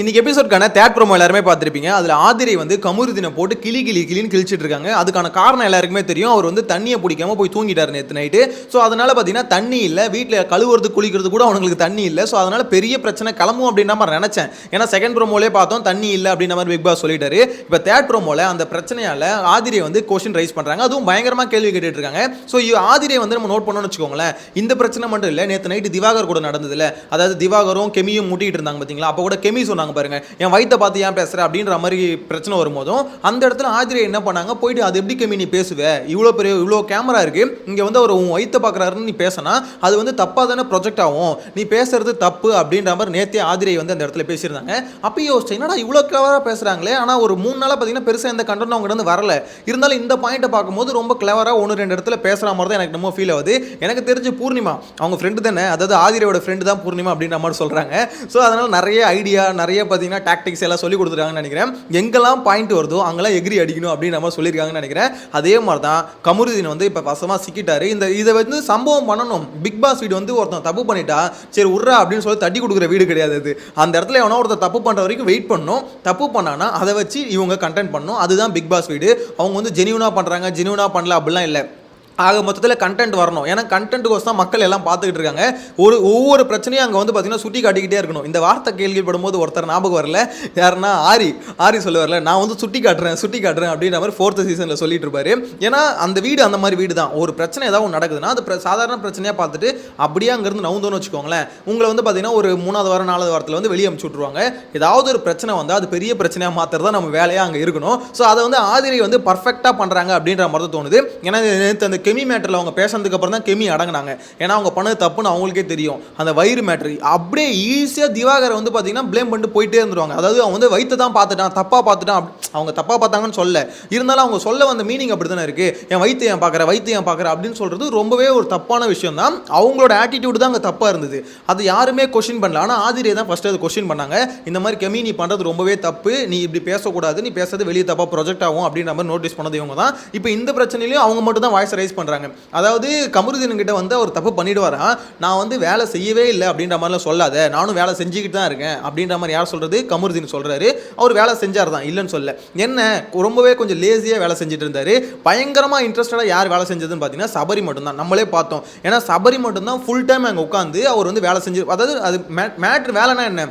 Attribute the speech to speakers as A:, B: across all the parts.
A: இன்னைக்கு எபிசோட்கான that promo எல்லாருமே பார்த்துருப்பீங்க. அதில் ஆதிரை வந்து கமுருதினை போட்டு கிளி கிளி கிளின்னு கிழிச்சிட்டு இருக்காங்க அதுக்கான காரணம் எல்லாருக்குமே தெரியும். அவர் வந்து தண்ணியை பிடிக்காம போய் தூங்கிட்டார் நேற்று நைட்டு. ஸோ அதனால பார்த்தீங்கன்னா தண்ணி இல்லை. வீட்டில் கழுவுறது குளிக்கிறது கூட அவங்களுக்கு தண்ணி இல்லை. ஸோ அதனால பெரிய பிரச்சனை கிளம்பும் அப்படின்ற மாதிரி நினச்சேன். ஏன்னா செகண்ட் ப்ரோமோலே பார்த்தோம் தண்ணி இல்லை அப்படின்ற மாதிரி பிக் பாஸ் சொல்லிட்டாரு. இப்போ தேட் ப்ரோமோல அந்த பிரச்சனையால் ஆதிரை வந்து கொஸ்டின் ரைஸ் பண்ணுறாங்க அதுவும் பயங்கரமாக கேள்வி கேட்டுட்டு இருக்காங்க ஸோ ஆதிரை வந்து நம்ம நோட் பண்ணோம்னு வச்சுக்கோங்களேன். இந்த பிரச்சனை மட்டும் இல்லை. நேற்று நைட்டு திவாகர் கூட நடந்ததுல. அதாவது திவாகரும் கெமியும் மூட்டிகிட்டு இருந்தாங்க பார்த்தீங்களா அப்போ கூட கெமி சொன்னாங்க பாருங்க என் வயித்தை பார்த்து ஏன் பேசுற? அப்படின்ற மாதிரி பிரச்சனை வரும்போதும் அந்த இடத்துல ஆதிரை என்ன பண்ணாங்க? போயிட்டு அது எப்படி கம்மி நீ பேசுவ? இவ்வளோ பெரிய இவ்வளோ கேமரா இருக்கு. இங்கே வந்து அவர் உன் வயித்தை பார்க்குறாருன்னு நீ பேசினா அது வந்து தப்பாக தானே ப்ரொஜெக்ட் ஆகும். நீ பேசுறது தப்பு அப்படின்ற மாதிரி நேத்தே ஆதிரியை வந்து அந்த இடத்துல பேசியிருந்தாங்க. அப்போ யோசிச்சேன் என்னடா இவ்வளோ கிளவராக பேசுகிறாங்களே ஆனால் ஒரு மூணு நாளாக பார்த்தீங்கன்னா பெருசாக எந்த கண்டனம் அவங்க வந்து வரல. இருந்தாலும் இந்த பாயிண்ட்டை பார்க்கும்போது ரொம்ப கிளவராக ஒன்று ரெண்டு இடத்துல பேசுகிற மாதிரி தான் எனக்கு ரொம்ப ஃபீல் ஆகுது. எனக்கு தெரிஞ்சு பூர்ணிமா அவங்க ஃப்ரெண்டு தானே? அதாவது ஆதிரியோட ஃப்ரெண்டு தான் பூர்ணிமா அப்படின்ற மாதிரி சொல்கிறாங்க ஸோ அதனால் நிறைய ஐடியா நிறைய பார்த்தீங்கன்னா டாக்டிக்ஸ் எல்லாம் சொல்லி கொடுத்துருக்காங்கன்னு நினைக்கிறேன். எங்கெல்லாம் பாயிண்ட் வருதோ அங்கெல்லாம் எகிரி அடிக்கணும் அப்படின்ற மாதிரி சொல்லியிருக்காங்கன்னு நினைக்கிறேன். அதே மாதிரி தான் கமருதீன் வந்து இப்போ பசமாக சிக்கிட்டாரு. இந்த இதை வந்து சம்பவம் பண்ணணும். பிக் பாஸ் வீடு வந்து ஒருத்தன் தப்பு பண்ணிட்டா சரி உர்ரா அப்படின்னு சொல்லி தட்டி கொடுக்குற வீடு கிடையாது அது அந்த இடத்துல எவனோ ஒருத்தர் தப்பு பண்ணுற வரைக்கும் வெயிட் பண்ணணும் தப்பு பண்ணானா அதை வச்சு இவங்க கண்டென்ட் பண்ணணும் அதுதான் பிக் பாஸ் வீடு. அவங்க வந்து ஜெனியூனாக பண்ணுறாங்க ஜெனியூனாக பண்ணல அப்படிலாம் இல்லை. ஆக மொத்தத்தில் கண்டென்ட் வரணும். ஏன்னா கண்டென்ட்டுக்கோசம் தான் மக்கள் எல்லாம் பார்த்துக்கிட்டு இருக்காங்க. ஒரு ஒவ்வொரு பிரச்சனையும் அங்கே வந்து பார்த்தீங்கன்னா சுட்டி காட்டிக்கிட்டே இருக்கணும். இந்த வார்த்தை கேள்விப்படும் போது ஒருத்தர் ஞாபகம் வரல. யாருன்னா ஆரி. ஆரி சொல்லுவார்ல நான் வந்து சுட்டி காட்டுறேன் சுட்டி காட்டுறேன் அப்படின்ற மாதிரி ஃபோர்த்து சீசனில் சொல்லிட்டு இருப்பாரு. ஏன்னா அந்த வீடு அந்த மாதிரி வீடு தான். ஒரு பிரச்சனை ஏதாவது ஒன்று நடக்குதுன்னா அது பிர- சாதாரண பிரச்சனையாக பார்த்துட்டு அப்படியே அங்கேருந்து நவுந்தோன்னு வச்சுக்கோங்களேன். உங்களை வந்து பார்த்தீங்கன்னா ஒரு மூணாவது வாரம் நாலாவது வாரத்தில் வந்து வெளியே அமுச்சு விட்ருவாங்க ஏதாவது ஒரு பிரச்சனை வந்தால் அது பெரிய பிரச்சனையாக மாற்றுறது தான் நம்ம வேலையாக அங்கே இருக்கணும். ஸோ அதை வந்து ஆதிரி வந்து பர்ஃபெக்டாக பண்ணுறாங்க அப்படின்ற மாதிரி தான் தோணுது. ஏன்னா நேற்று அந்த கெமி மேட்டரில் அவங்க பேசுனதுக்கு அப்புறம் தான் கெமி அடங்கினாங்க. ஏன்னா அவங்க பண்ணது தப்புன்னு அவங்களுக்கே தெரியும். அந்த வயிறு மேட்ரு அப்படியே ஈஸியாக திவாகரை வந்து பார்த்தீங்கன்னா ப்ளேம் பண்ணிட்டு போயிட்டே இருந்துருவாங்க. அதாவது அவன் வந்து வயிற்று தான் பார்த்துட்டான் தப்பாக பார்த்துட்டான் அவங்க தப்பாக பார்த்தாங்கன்னு சொல்ல இருந்தாலும் அவங்க சொல்ல வந்த மீனிங் அப்படி தானே இருக்குது என் வயிற்று ஏன் பார்க்குற வயிற்று ஏன் பார்க்குற அப்படின்னு சொல்கிறது ரொம்பவே ஒரு தப்பான விஷயம் தான். அவங்களோட ஆட்டிடியூடு தான் அங்கே தப்பாக இருந்தது. அது யாருமே கொஷின் பண்ணல. ஆனால் ஆதிரியை தான் ஃபஸ்ட்டு அது கொஷின் பண்ணாங்க. இந்த மாதிரி கெமி நீ பண்ணுறது ரொம்பவே தப்பு. நீ இப்படி பேசக்கூடாது. நீ பேசுறது வெளியே தப்பாக ப்ரொஜெக்ட் ஆகும் அப்படின்ற மாதிரி நோட்டீஸ் பண்ணது இவங்க தான். இப்போ இந்த பிரச்சனையிலையும் அவங்க மட்டும் தான் வாய்ஸ் ரைஸ் பண்ணுறாங்க அதாவது கமருதீன்கிட்ட வந்து அவர் தப்பு பண்ணிடுவாராம் நான் வந்து வேலை செய்யவே இல்லை அப்படின்ற மாதிரிலாம் சொல்லாத. நானும் வேலை செஞ்சுக்கிட்டு தான் இருக்கேன் அப்படின்ற மாதிரி யார் சொல்கிறது கமருதீன் சொல்கிறாரு அவர் வேலை செஞ்சார் தான் இல்லைன்னு சொல்ல என்ன ரொம்பவே கொஞ்சம் லேசியாக வேலை செஞ்சுட்டு இருந்தார். பயங்கரமாக இன்ட்ரெஸ்டடாக யார் வேலை செஞ்சதுன்னு பார்த்தீங்கன்னா சபரி மட்டும்தான். நம்மளே பார்த்தோம். ஏன்னா சபரி மட்டும்தான் ஃபுல் டைம் அங்கே உட்காந்து அவர் வந்து வேலை செஞ்சு அதாவது அது மேட்ரு வேலைனா என்ன?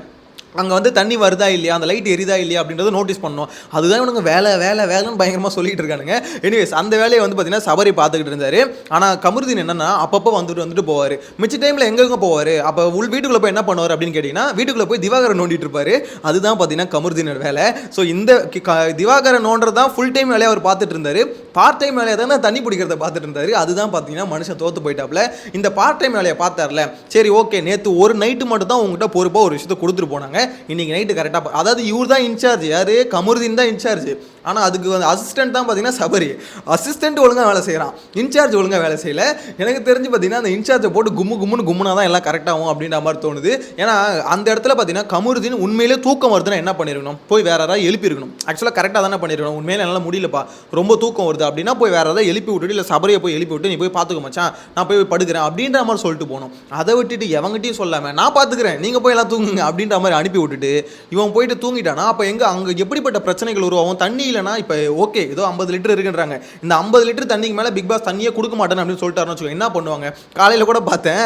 A: அங்கே வந்து தண்ணி வருதா இல்லையா? அந்த லைட் எரிதா இல்லையா? அப்படின்றத நோட்டீஸ் பண்ணோம் அதுதான் இவனுங்க வேலை வேலை வேலைன்னு பயங்கரமாக சொல்லிட்டு இருக்கானுங்க. எனிவேஸ் அந்த வேலையை வந்து பார்த்தீங்கன்னா சபரி பார்த்துக்கிட்டு இருந்தார். ஆனால் கமருதீன் என்னன்னா அப்பப்போ வந்துட்டு வந்துட்டு போவார். மிச்ச டைமில் எங்கெங்க போவார்? அப்போ உள் வீட்டுக்குள்ளே போய் என்ன பண்ணுவார் அப்படின்னு கேட்டிங்கன்னா வீட்டுக்குள்ளே போய் திவாகரன் நோண்டிட்டு இருப்பார். அதுதான் பார்த்தீங்கன்னா கமருதீனர் வேலை. ஸோ இந்த கி- க- திவாகரன் நோண்டுறது தான் ஃபுல் டைம் வேலையை அவர் பார்த்துட்டு இருந்தார். பார்ட் டைம் வேலையை தானே தண்ணி பிடிக்கிறத பார்த்துட்டு இருந்தார். அதுதான் பார்த்தீங்கன்னா மனுஷன் தோத்து போயிட்டாப்ல. இந்த பார்ட் டைம் வேலையை பார்த்தார்ல. சரி ஓகே நேற்று ஒரு நைட்டு மட்டும் தான் உங்ககிட்ட பொறுப்பாக ஒரு விஷயத்தை கொடுத்துட்டு போனாங்க. இன்னைக்கு நைட்டு கரெக்டாக அதாவது இவர் தான் இன்சார்ஜ் யாரு? கமருதீன் தான் இன்சார்ஜ் ஆனால் அதுக்கு வந்து அசிஸ்டன்ட் தான் பார்த்தீங்கன்னா சபரி. அசிஸ்டன்ட் ஒழுங்காக வேலை செய்கிறான் இன்சார்ஜ் ஒழுங்காக வேலை செய்யல. எனக்கு தெரிஞ்சு பார்த்தீங்கன்னா அந்த இன்சார்ஜை போட்டு கும்மு கும்முன்னு கும்முனா தான் எல்லாம் கரெக்டாகும் அப்படின்ற மாதிரி தோணுது. ஏன்னா அந்த இடத்துல பார்த்தீங்கன்னா கமருதீன் உண்மையிலே தூக்கம் வருதுன்னா என்ன பண்ணிருக்கணும்? போய் வேற யாராவது எழுப்பியிருக்கணும் ஆக்சுவலாக கரெக்டாக தானே பண்ணிருக்கணும். உண்மையில என்னால் முடியலப்பா. ரொம்ப தூக்கம் வருது. அப்படின்னா போய் வேற ஏதாவது எழுப்பி விட்டுட்டு இல்லை சபரியை போய் எழுப்பி விட்டு நீ போய் பார்த்துக்க மச்சான். நான் போய் படுக்கிறேன் அப்படின்ற மாதிரி சொல்லிட்டு போகணும். அதை விட்டுட்டு எவங்கிட்டையும் சொல்லாமல் நான் பார்த்துக்கிறேன் நீங்கள் போய் எல்லாம் தூங்குங்க அப்படின்ற மாதிரி அனுப்பி விட்டுட்டு இவன் போயிட்டு தூங்கிட்டானா? அப்போ எங்கே அங்கே எப்படிப்பட்ட பிரச்சனைகள் உருவாகும்? தண்ணி இல்லைனா இப்போ ஓகே ஏதோ ஐம்பது லிட்டர் இருக்குன்றாங்க. இந்த ஐம்பது லிட்டர் தண்ணிக்கு மேலே பிக் பாஸ் தண்ணியே கொடுக்க மாட்டேன்னு அப்படின்னு சொல்லிட்டாருன்னு வச்சுக்கோங்க. என்ன பண்ணுவாங்க? காலையில் கூட பார்த்தேன்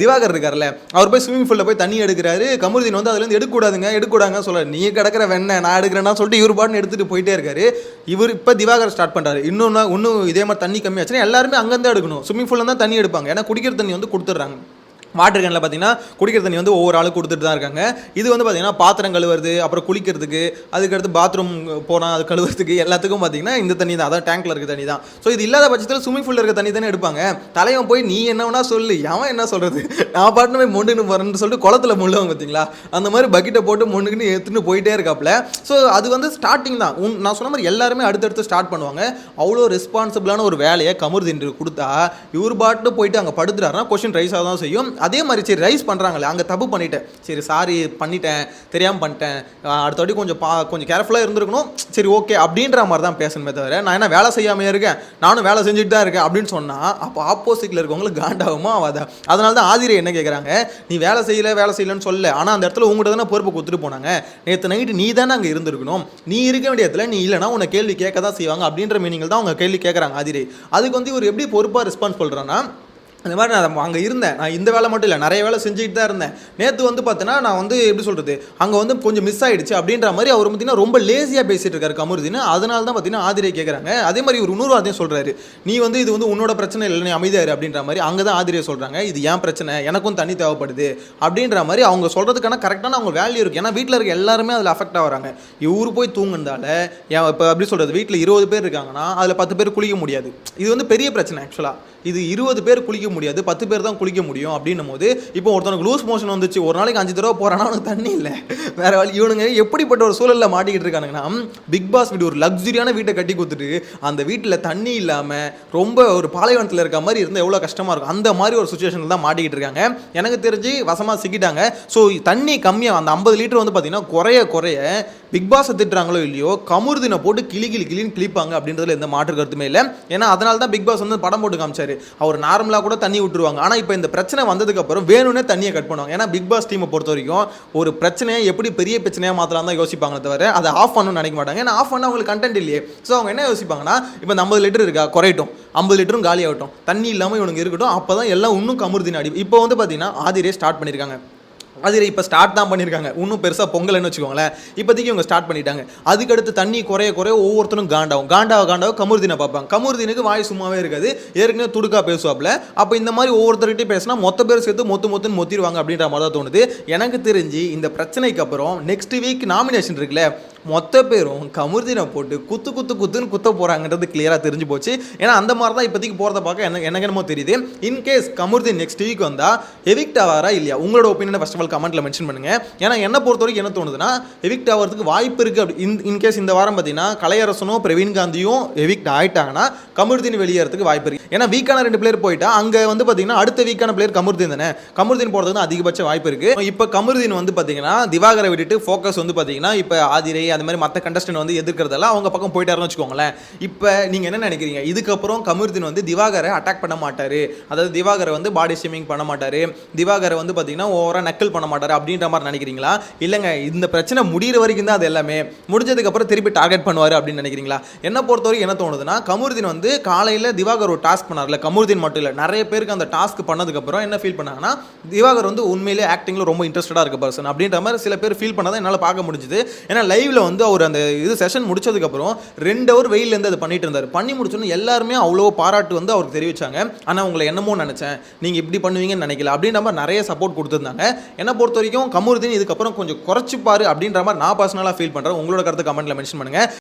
A: திவாகர் இருக்கார்ல அவர் போய் ஸ்விம்மிங் பூலில் போய் தண்ணி எடுக்கிறாரு. கமருதீன் வந்து அதுலேருந்து எடுக்கக்கூடாதுங்க எடுக்கக்கூடாதுங்க சொல்ல நீ கிடக்கிற வெண்ணெய் நான் எடுக்கிறேன்னா சொல்லிட்டு இவர் பாட்டுன்னு எடுத்துகிட்டு போயிட்டே இருக்காரு. இவர் இப்போ திவாகர் ஸ்டார்ட் பண்ணுறாரு இன்னொன்று இன்னும் இதே மாதிரி தண்ணி கம்மியாச்சுன்னா எல்லாருமே அங்கேருந்து எடுக்கணும். ஸ்விம்மிங் பூலில் தான் தண்ணி எடுப்பாங்க. ஏன்னா குடிக்கிற தண்ணி வந்து கொடுத்துட்றாங்க. வாட்டர் கேனில் பார்த்தீங்கன்னா குடிக்கிற தண்ணி வந்து ஒவ்வொரு ஆளும் கொடுத்துட்டு தான் இருக்காங்க. இது வந்து பார்த்தீங்கன்னா பாத்திரம் கழுவுறது அப்புறம் குளிக்கிறதுக்கு அதுக்கடுத்து பாத்ரூம் போனால் அது கழுவுறதுக்கு எல்லாத்துக்கும் பார்த்தீங்கன்னா இந்த தண்ணி தான். அதான் டேங்க்ல இருக்க தண்ணி தான். ஸோ இது இல்லாத பட்சத்தில் ஸ்விம்மிங் பூலில் இருக்க தண்ணி தானே எடுப்பாங்க. தலைவன் போய் நீ என்ன வேணா சொல்லு. அவன் என்ன சொல்கிறது நான் பாட்டுன்னு போய் மொண்டுன்னு போகிறேன்னு சொல்லிட்டு குளத்துல முள்ளுவாங்க பார்த்தீங்களா அந்த மாதிரி பக்கெட்டை போட்டு மொண்டுக்குன்னு எடுத்துகிட்டு போயிட்டே இருக்காப்புல ஸோ அது வந்து ஸ்டார்டிங் தான். உன் நான் சொன்ன மாதிரி எல்லாருமே அடுத்தடுத்து ஸ்டார்ட் பண்ணுவாங்க. அவ்வளோ ரெஸ்பான்சிபிளான ஒரு வேலையை கமருதீன் கொடுத்தா இவர் பாட்டு போயிட்டு அங்கே படுத்துறாருன்னா கொஸ்டின் ரைஸ் தான் செய்யும். அதே மாதிரி சரி ரைஸ் பண்ணுறாங்களே அங்கே தப்பு பண்ணிட்டேன். சரி சாரி பண்ணிட்டேன் தெரியாமல் பண்ணிட்டேன். அடுத்த வாட்டி கொஞ்சம் பா கொஞ்சம் கேர்ஃபுல்லாக இருந்திருக்கணும். சரி ஓகே அப்படின்ற மாதிரி தான் பேசணுமே தவிர நான் என்ன வேலை செய்யாமையே இருக்கேன். நானும் வேலை செஞ்சுட்டு தான் இருக்கேன் அப்படின்னு சொன்னால் அப்போ ஆப்போசிட்டில் இருக்கவங்களுக்கு காண்டாகுமா ஆகாதா? அதனால தான் ஆதிரியை என்ன கேட்குறாங்க நீ வேலை செய்யல வேலை செய்யலன்னு சொல்ல ஆனால் அந்த இடத்துல உங்கள்கிட்ட தானே பொறுப்பு கொடுத்துட்டு போனாங்க. நேற்று நைட்டு நீ தானே அங்கே இருந்திருக்கணும். நீ இருக்க வேண்டிய இடத்துல நீ இல்லைனா உன்னை கேள்வி கேட்க தான் செய்வாங்க. அப்படின்ற மீனிங்கில் தான் அவங்க கேள்வி கேட்குறாங்க ஆதிரி. அதுக்கு வந்து இவர் எப்படி பொறுப்பாக ரெஸ்பான்ஸ் பண்ணுறான்னா அந்த மாதிரி நான் அங்கே இருந்தேன். நான் இந்த வேலை மட்டும் இல்லை நிறைய வேலை செஞ்சுக்கிட்டு தான் இருந்தேன். நேற்று வந்து பார்த்தீங்கன்னா நான் வந்து எப்படி சொல்கிறது அங்கே வந்து கொஞ்சம் மிஸ் ஆகிடுச்சு அப்படின்ற மாதிரி அவர் பார்த்தீங்கன்னா ரொம்ப லேசியாக பேசிகிட்டு இருக்காரு கமருதீன். அதனால தான் பார்த்தீங்கன்னா ஆதிரியை கேட்குறாங்க அதே மாதிரி இவர் இன்னொரு வார்த்தையும் சொல்கிறாரு நீ வந்து இது வந்து உன்னோட பிரச்சனை இல்லை நீ அமைதியாரு அப்படின்ற மாதிரி அங்கே தான் ஆதிரியை சொல்கிறாங்க இது ஏன் பிரச்சனை எனக்கும் தண்ணி தேவைப்படுது அப்படின்ற மாதிரி அவங்க சொல்கிறதுக்கான கரெக்டான அவங்க வேல்யூ இருக்குது ஏன்னா வீட்டில் இருக்க எல்லாருமே அதில் அஃபெக்ட் ஆகிறாங்க இவரு போய் தூங்குனதால ஏன் இப்போ எப்படி சொல்கிறது வீட்டில் இருபது பேர் இருக்காங்கன்னா அதில் பத்து பேர் குளிக்க முடியாது. இது வந்து பெரிய பிரச்சனை ஆக்சுவலாக இது இருபது பேர் குளிக்க முடியாது பத்து பேர் தான் குளிக்க முடியும் அப்படின்னும் போது இப்போ ஒருத்தனுக்கு லூஸ் மோஷன் வந்துச்சு ஒரு நாளைக்கு அஞ்சு தடவை போகிறானா அவனுக்கு தண்ணி இல்லை. வேற வழி இவனுங்க எப்படிப்பட்ட ஒரு சூழலில் மாட்டிக்கிட்டு இருக்கானுங்கன்னா பிக் பாஸ் வீடு ஒரு லக்ஸுரியான வீட்டை கட்டி கொடுத்துட்டு அந்த வீட்டில் தண்ணி இல்லாமல் ரொம்ப ஒரு பாலைவனத்தில் இருக்க மாதிரி இருந்தால் எவ்வளோ கஷ்டமாக இருக்கும். அந்த மாதிரி ஒரு சுச்சுவேஷனில் தான் மாட்டிக்கிட்டு இருக்காங்க. எனக்கு தெரிஞ்சு வசமாக சிக்கிட்டாங்க. ஸோ தண்ணி கம்மியாக அந்த ஐம்பது லிட்டர் வந்து பார்த்தீங்கன்னா குறைய குறைய பிக் பாஸை திட்டுறாங்களோ இல்லையோ கமுருதினை போட்டு கிளி கிளி கிளின்னு கிளிப்பாங்க அப்படின்றதுல எந்த மாற்று கருத்துமே இல்லை. ஏன்னா அதனால தான் பிக் பாஸ் வந்து படம் போட்டு காமிச்சாரு. அவர் நார்மலாக கூட தண்ணி விட்டுருவாங்க. ஆனால் இப்போ இந்த பிரச்சனை வந்ததுக்கப்புறம் வேணும்னே தண்ணியை கட் பண்ணுவாங்க. ஏன்னா பிக் பாஸ் டீமை பொறுத்த வரைக்கும் ஒரு பிரச்சனையை எப்படி பெரிய பிரச்சனையாக மாற்றலாம் தான் யோசிப்பாங்களே தவிர அதை ஆஃப் பண்ணணும்னு நினைக்க மாட்டாங்க. ஏன்னா ஆஃப் பண்ணால் அவங்களுக்கு கண்டென்ட் இல்லையே. ஸோ அவங்க என்ன யோசிப்பாங்கன்னா இப்போ இந்த ஐம்பது லிட்டர் இருக்கா? குறையட்டும். ஐம்பது லிட்டரும் காலியாகட்டும். தண்ணி இல்லாமல் இவனுக்கு இருக்கட்டும். அப்போ தான் எல்லாம் இன்னும் கமுருதின் அடி. இப்போ வந்து பார்த்தீங்கன்னா ஆதிரே ஸ்டார்ட் பண்ணியிருக்காங்க அதில் இப்போ ஸ்டார்ட் தான் பண்ணியிருக்காங்க இன்னும் பெருசாக பொங்கல்னு வச்சுக்கோங்களேன். இப்போதைக்கு இவங்க ஸ்டார்ட் பண்ணிட்டாங்க. அதுக்கடுத்து தண்ணி குறைய குறைய ஒவ்வொருத்தரும் காண்டாகும் காண்டாவ காண்டாவ கமுர்தினை பார்ப்பாங்க. கமுர்தினுக்கு வாய் சும்மாவே இருக்காது. ஏற்கனவே துடுக்கா பேசுவாப்ல அப்போ இந்த மாதிரி ஒவ்வொருத்தர்கிட்டையும் பேசினா மொத்த பேர் சேர்த்து மொத்து மொத்துன்னு மொத்திடுவாங்க அப்படின்ற மாதிரி தான் தோணுது. எனக்கு தெரிஞ்சு இந்த பிரச்சனைக்கு அப்புறம் நெக்ஸ்ட் வீக் நாமினேஷன் இருக்குல்ல மொத்த பேரும் கமுர்தினை போட்டு குத்து குத்து குத்துன்னு குத்த போகிறாங்கன்றது கிளியராக தெரிஞ்சு போச்சு. ஏன்னா அந்த மாதிரி தான் இப்போதைக்கு போகிறத பார்க்க என்ன எனக்கு என்னமோ தெரியுது. In case Kamrudin next week வந்தால் எவிக்ட் ஆவாரா இல்லையா? உங்களோட ஒப்பீனியனை ஃபஸ்ட் ஆஃப் ஆல் கமெண்ட்டில் மென்ஷன் பண்ணுங்க. ஏன்னா என்ன பொறுத்த வரைக்கும் என்ன தோணுதுன்னா எவிக்ட் ஆகிறதுக்கு வாய்ப்பு இருக்குது அப்படி. இன் இன்கேஸ் இந்த வாரம் பார்த்தீங்கன்னா கலையரசனும் பிரவீன் காந்தியும் எவிக்ட் ஆயிட்டாங்கன்னா கமுருதீன் வெளியேறதுக்கு வாய்ப்பு இருக்குது ஏன்னா வீக்கான ரெண்டு பிளேயர் போயிட்டா அங்கே வந்து பார்த்தீங்கன்னா அடுத்த வீக்கான பிளேயர் கமுருதீன் தானே. கமுருதீன் போகிறதுக்கு அதிகபட்ச வாய்ப்பு இருக்குது இப்போ கமுருதீன் வந்து பார்த்தீங்கன்னா திவாகரை விட்டுட்டு ஃபோக்கஸ் வந்து பார்த்தீங்கன்னா இப்போ ஆதிரை அந்த மாதிரி மற்ற கண்டஸ்டன் வந்து எதிர்க்கிறதெல்லாம் அவங்க பக்கம் போயிட்டாருன்னு வச்சுக்கோங்களேன். இப்போ நீங்கள் என்ன நினைக்கிறீங்க? இதுக்கப்புறம் கமுருதீன் வந்து திவாகரை அட்டாக் பண்ண மாட்டார். அதாவது திவாகரை வந்து பாடி ஷேமிங் பண்ண மாட்டார். திவாகரை வந்து பார்த்தீங்கன்னா ஓவராக நக்கல் பண்ண மாட்டார் அப்படின்ற மாதிரி நினைக்கிறீங்களா? இல்லைங்க இந்த பிரச்சனை முடிகிற வரைக்கும் தான் அது எல்லாமே. முடிஞ்சதுக்கப்புறம் திருப்பி டார்கெட் பண்ணுவார் அப்படின்னு நினைக்கிறீங்களா? என்ன பொறுத்தவரைக்கும் என்ன தோணுதுன்னா கமுருதீன் வந்து காலையில் திவாகர் ஒரு டாஸ்க் பண்ணார்ல கமுருதீன் மட்டும் இல்லை நிறைய பேருக்கு அந்த டாஸ்க் பண்ணதுக்கப்புறம் என்ன ஃபீல் பண்ணாங்கன்னா திவாகர் வந்து உண்மையிலே ஆக்டிங்கில் ரொம்ப இன்ட்ரெஸ்டடாக இருக்க பர்சன் அப்படின்ற மாதிரி சில பேர் ஃபீல் பண்ணதை என்னால் பார்க்க முடிஞ்சுது. ஏன்னா லைவில் வந்து அவர் அந்த இது செஷன் முடிச்சதுக்கப்புறம் ரெண்டு ஹவர் வெயிலேருந்து அதை பண்ணிட்டு இருந்தார். பண்ணி முடிச்சோன்னு எல்லாருமே அவ்வளோ பாராட்டு வந்து அவருக்கு தெரிவிச்சாங்க. ஆனால் உங்களை என்னமோ நினச்சேன். நீங்கள் இப்படி பண்ணுவீங்கன்னு நினைக்கல. அப்படின்ற மாதிரி நிறைய சப்போர்ட் கொடுத்துருந்தாங்க. என்னை பொறுத்த வரைக்கும் கமுருதீன் இதுக்கப்புறம் கொஞ்சம் குறைச்சிப்பாரு அப்படின்ற மாதிரி நான் பர்சனலாக ஃபீல் பண்ணுறேன் உங்களோட கருத்து கமெண்ட்டில் மென்ஷன் பண்ணுங்கள்